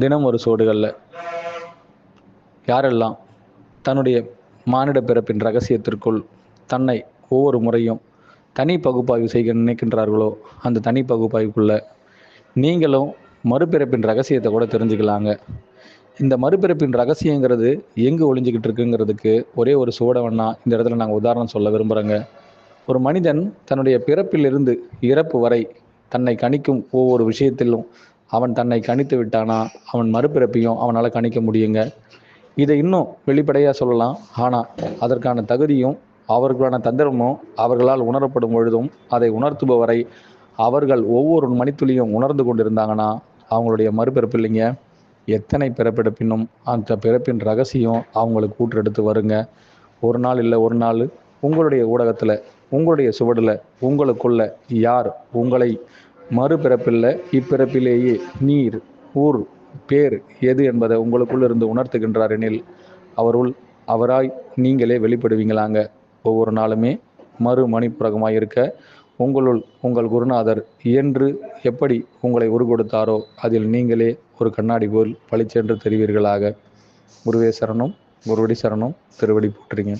தினம் ஒரு சோடுகளில். யாரெல்லாம் தன்னுடைய மானிட பிறப்பின் ரகசியத்திற்குள் தன்னை ஒவ்வொரு முறையும் தனி பகுப்பாய்வு செய்ய நினைக்கின்றார்களோ அந்த தனி பகுப்பாய்வுக்குள்ள நீங்களும் மறுபிறப்பின் ரகசியத்தை கூட தெரிஞ்சுக்கலாங்க. இந்த மறுபிறப்பின் ரகசியங்கிறது எங்கே ஒளிஞ்சிக்கிட்டு இருக்குங்கிறதுக்கு ஒரே ஒரு சோடவன்னா இந்த இடத்துல நாங்கள் உதாரணம் சொல்ல விரும்புகிறோங்க ஒரு மனிதன் தன்னுடைய பிறப்பிலிருந்து இறப்பு வரை தன்னை கணிக்கும் ஒவ்வொரு விஷயத்திலும் அவன் தன்னை கணித்து விட்டானா? அவன் மறுபிறப்பையும் அவனால் கணிக்க முடியுங்க. இதை இன்னும் வெளிப்படையாக சொல்லலாம். ஆனால் அதற்கான தகுதியும் அவர்களுக்கான தந்திரமும் அவர்களால் உணரப்படும் பொழுதும் அதை உணர்த்துபவரை அவர்கள் ஒவ்வொரு மணித்துளியும் உணர்ந்து கொண்டிருந்தாங்கன்னா அவங்களுடைய மறுபிறப்பு இல்லைங்க. எத்தனை பிறப்பெடுப்பினும் அந்த பிறப்பின் ரகசியம் அவங்களுக்கு ஊற்றெடுத்து வருங்க. ஒரு நாள் இல்லை ஒரு நாள். உங்களுடைய ஊடகத்தில் உங்களுடைய சுவடில் உங்களுக்குள்ள யார் உங்களை மறுபிறப்பில்ல. இப்பிறப்பிலேயே நீர் ஊர் பேர் எது என்பதை உங்களுக்குள் இருந்து உணர்த்துகின்றார் எனில் அவருள் அவராய் நீங்களே வெளிப்படுவீங்களாங்க. ஒவ்வொரு நாளுமே மறு மணிப்புரகமாக இருக்க உங்களுள் உங்கள் குருநாதர் என்று எப்படி உங்களை உருகொடுத்தாரோ அதில் நீங்களே ஒரு கண்ணாடி போல் பளிச்சென்று தெரிவீர்களாக. குருவே சரணம் குருவடி சரணம் திருவடி போற்றுங்க